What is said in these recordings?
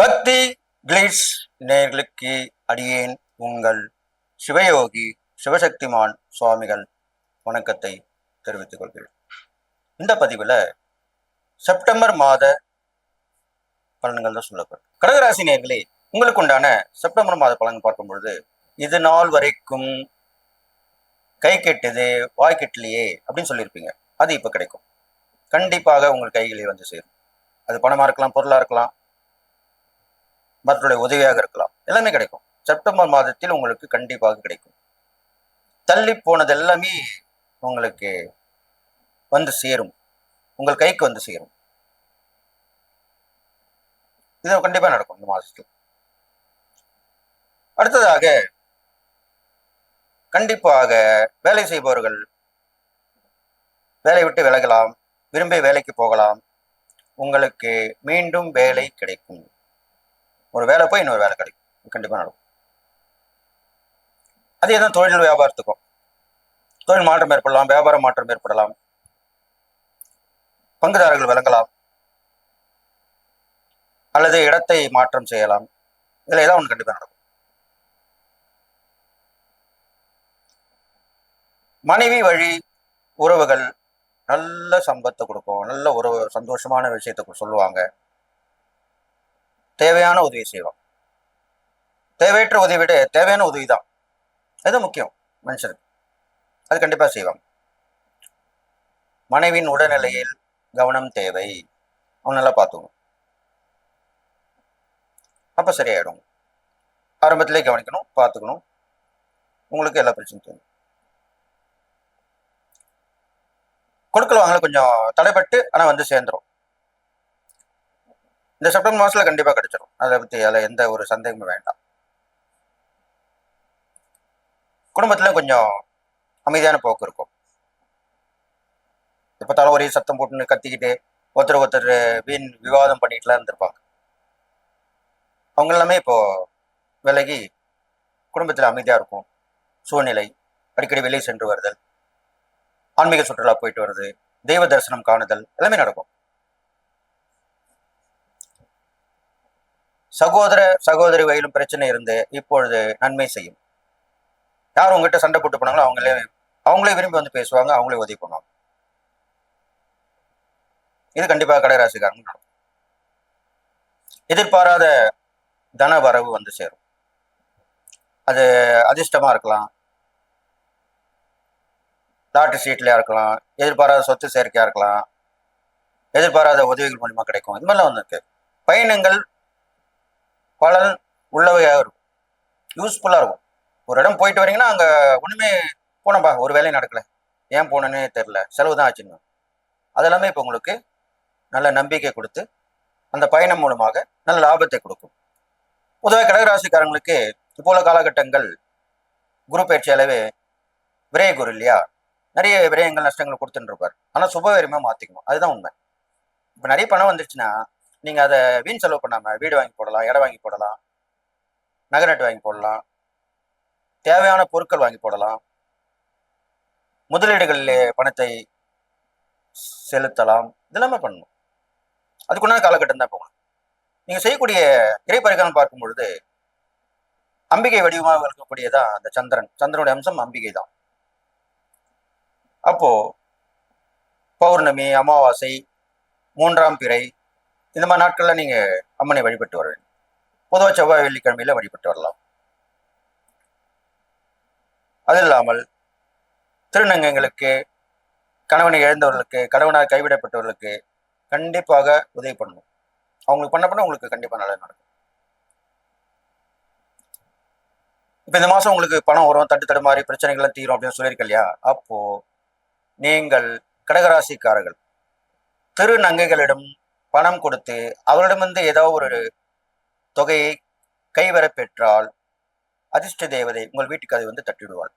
பக்தி கிளிட்ஸ் நேர்களுக்கு அடியேன் உங்கள் சிவயோகி சிவசக்திமான் சுவாமிகள் வணக்கத்தை தெரிவித்துக் கொள்கிறேன். இந்த பதிவில் செப்டம்பர் மாத பலன்கள் தான் சொல்லப்படும். கடகராசி நேர்களே உங்களுக்கு உண்டான செப்டம்பர் மாத பலன் பார்க்கும் பொழுது இது நாள் வரைக்கும் கை கெட்டது வாய் கெட்டலையே அப்படின்னு சொல்லியிருப்பீங்க. அது இப்போ கிடைக்கும். கண்டிப்பாக உங்கள் கைகளே வந்து சேரும். அது பணமாக இருக்கலாம் பொருளாக இருக்கலாம் மற்றவருடைய உதவியாக இருக்கலாம். எல்லாமே கிடைக்கும். செப்டம்பர் மாதத்தில் உங்களுக்கு கண்டிப்பாக கிடைக்கும். தள்ளி போனது எல்லாமே உங்களுக்கு வந்து சேரும். உங்கள் கைக்கு வந்து சேரும். இது கண்டிப்பாக நடக்கும் இந்த மாதத்தில். அடுத்ததாக கண்டிப்பாக வேலை செய்பவர்கள் வேலை விட்டு விலகலாம். விரும்பி வேலைக்கு போகலாம். உங்களுக்கு மீண்டும் வேலை கிடைக்கும். ஒரு வேலை போய் இன்னொரு வேலை கிடைக்கும். கண்டிப்பாக நடக்கும். அதே தான் தொழில் வியாபாரத்துக்கும். தொழில் மாற்றம் ஏற்படலாம் வியாபாரம் மாற்றம் ஏற்படலாம். பங்குதாரர்கள் விளங்கலாம். அல்லது இடத்தை மாற்றம் செய்யலாம். இதில் ஏதாவது ஒன்று கண்டிப்பாக நடக்கும். மனைவி வழி உறவுகள் நல்ல சம்பத்தை கொடுக்கும். நல்ல ஒரு சந்தோஷமான விஷயத்தை சொல்லுவாங்க. தேவையான உதவி செய்வோம். தேவையற்ற உதவி விட தேவையான உதவி தான் அது முக்கியம் மனுஷனுக்கு. அது கண்டிப்பாக செய்வாங்க மனைவியின் உடல்நிலையில் கவனம் தேவை. அவங்க நல்லா பார்த்துக்கணும். அப்போ சரியாயிடும். ஆரம்பத்திலே கவனிக்கணும் பார்த்துக்கணும். உங்களுக்கு எல்லா பிரச்சனையும் தோணும் கொடுக்கல வாங்கல கொஞ்சம் தடைப்பட்டு ஆனால் வந்து சேர்ந்துரும். இந்த செப்டம்பர் மாதத்தில் கண்டிப்பாக கிடைச்சிடும் அதை பற்றி அதில் எந்த ஒரு சந்தேகமும் வேண்டாம். குடும்பத்தில் கொஞ்சம் அமைதியான போக்கு இருக்கும். இப்போ தலை ஒரே சத்தம் போட்டுன்னு கத்திக்கிட்டு ஒருத்தர் ஒருத்தர் வீண் விவாதம் பண்ணிட்டுலாம் இருந்திருப்பாங்க. அவங்க எல்லாமே இப்போ விலகி குடும்பத்தில் அமைதியாக இருக்கும். சூழ்நிலை அடிக்கடி வெளியே சென்று வருதல் ஆன்மீக சுற்றுலா போயிட்டு வருது தெய்வ தரிசனம் காணுதல் எல்லாமே நடக்கும். சகோதர சகோதரி வயலும் பிரச்சனை இருந்து இப்பொழுது நன்மை செய்யும். யார் உங்ககிட்ட சண்டை போட்டு போனாங்களோ அவங்களே அவங்களே விரும்பி வந்து பேசுவாங்க அவங்களே உதவி பண்ணுவாங்க. இது கண்டிப்பாக கடகராசிக்காரங்க நடக்கும். எதிர்பாராத தன வரவு வந்து சேரும். அது அதிர்ஷ்டமாக இருக்கலாம். லாட்ரி சீட்லையா இருக்கலாம். எதிர்பாராத சொத்து சேர்க்கையாக இருக்கலாம். எதிர்பாராத உதவிகள் மூலிமா கிடைக்கும். இது மாதிரிலாம் வந்திருக்கு பயணங்கள் பலன் உள்ளவையாக இருக்கும். யூஸ்ஃபுல்லாக இருக்கும். ஒரு இடம் போயிட்டு வரீங்கன்னா அங்கே ஒன்றுமே போனப்பா ஒரு வேலையும் நடக்கல. ஏன் போனேன்னு தெரில செலவு தான் ஆச்சுங்க அதெல்லாமே இப்போ உங்களுக்கு நல்ல நம்பிக்கை கொடுத்து அந்த பயணம் மூலமாக நல்ல லாபத்தை கொடுக்கும். பொதுவாக கடகராசிக்காரங்களுக்கு இப்போ உள்ள காலகட்டங்கள் குரு பயிற்சி அளவே விரய குரு இல்லையா? நிறைய விரயங்கள் நஷ்டங்கள் கொடுத்துட்டு இருப்பார். ஆனால் சுபவரியமாக மாற்றிக்கணும் அதுதான் உண்மை. இப்போ நிறைய பணம் வந்துருச்சுன்னா நீங்கள் அதை வீண் செலவு பண்ணாமல் வீடு வாங்கி போடலாம் இடம் வாங்கி போடலாம் நகை நட்டு வாங்கி போடலாம் தேவையான பொருட்கள் வாங்கி போடலாம் முதலீடுகளில் பணத்தை செலுத்தலாம் இதெல்லாமே பண்ணணும். அதுக்குண்டான காலகட்டம் தான் போகணும் நீங்கள் செய்யக்கூடிய இறைப்பரிகாரம் பார்க்கும் பொழுது அம்பிகை வடிவமாக இருக்கக்கூடியதான் அந்த சந்திரன். சந்திரனுடைய அம்சம் அம்பிகை தான். அப்போ பௌர்ணமி அமாவாசை மூன்றாம் பிறை இந்த மாதிரி நாட்களில் நீங்கள் அம்மனை வழிபட்டு வர வேண்டும் பொதுவாக செவ்வாய் வெள்ளிக்கிழமையில வழிபட்டு வரலாம். அது இல்லாமல் திருநங்கைகளுக்கு கணவனை இழந்தவர்களுக்கு கணவனாக கைவிடப்பட்டவர்களுக்கு கண்டிப்பாக உதவி பண்ணணும். அவங்களுக்கு பண்ண பண்ண உங்களுக்கு கண்டிப்பாக நல்லது நடக்கும். இப்போ இந்த மாதம் உங்களுக்கு பணம் வரும் தட்டு தடுமாறி பிரச்சனைகள்லாம் தீரும் அப்படின்னு சொல்லியிருக்க இல்லையா? அப்போ நீங்கள் கடகராசிக்காரர்கள் திருநங்கைகளிடம் பணம் கொடுத்து அவரிடமிருந்து ஏதோ ஒரு தொகையை கைவர பெற்றால் அதிர்ஷ்ட தேவதை உங்கள் வீட்டுக்கு அதை வந்து தட்டிவிடுவாள்.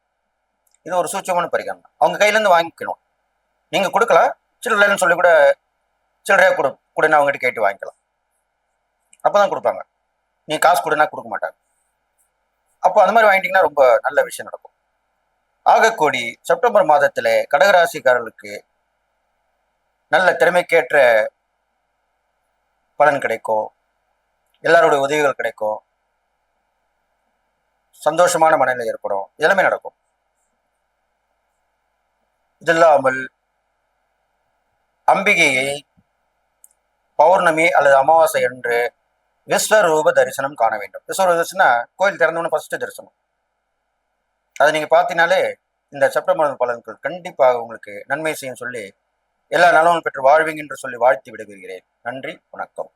இது ஒரு சூட்சமான பரிகாரம். அவங்க கையிலேருந்து வாங்கிக்கணும். நீங்கள் கொடுக்கலாம். சில்லறைன்னு சொல்லி கூட சில்லறையாக கொடு கொடுன்னு அவங்ககிட்ட கேட்டு வாங்கிக்கலாம். அப்போ தான் கொடுப்பாங்க. நீ காசு கொடுனா கொடுக்க மாட்டாங்க. அப்போ அந்த மாதிரி வாங்கிட்டீங்கன்னா ரொம்ப நல்ல விஷயம் நடக்கும். ஆகக்கூடி செப்டம்பர் மாதத்தில் கடகராசிக்காரர்களுக்கு நல்ல திறமைக்கேற்ற பலன் கிடைக்கும். எல்லாருடைய உதவிகள் கிடைக்கும். சந்தோஷமான மனநிலை ஏற்படும். எல்லாமே நடக்கும். இது இல்லாமல் அம்பிகையை பௌர்ணமி அல்லது அமாவாசை என்று விஸ்வரூப தரிசனம் காண வேண்டும். விஸ்வரூப தரிசனம் கோயில் திறந்தோன்னு ஃபர்ஸ்ட் தரிசனம். அதை நீங்க பார்த்தீங்கனாலே இந்த செப்டம்பர் பலன்கள் கண்டிப்பாக உங்களுக்கு நன்மை செய்யும் சொல்லி எல்லா நலமும் பெற்று வாழ்வீங்க என்று சொல்லி வாழ்த்து விடுகிறேன். நன்றி வணக்கம்.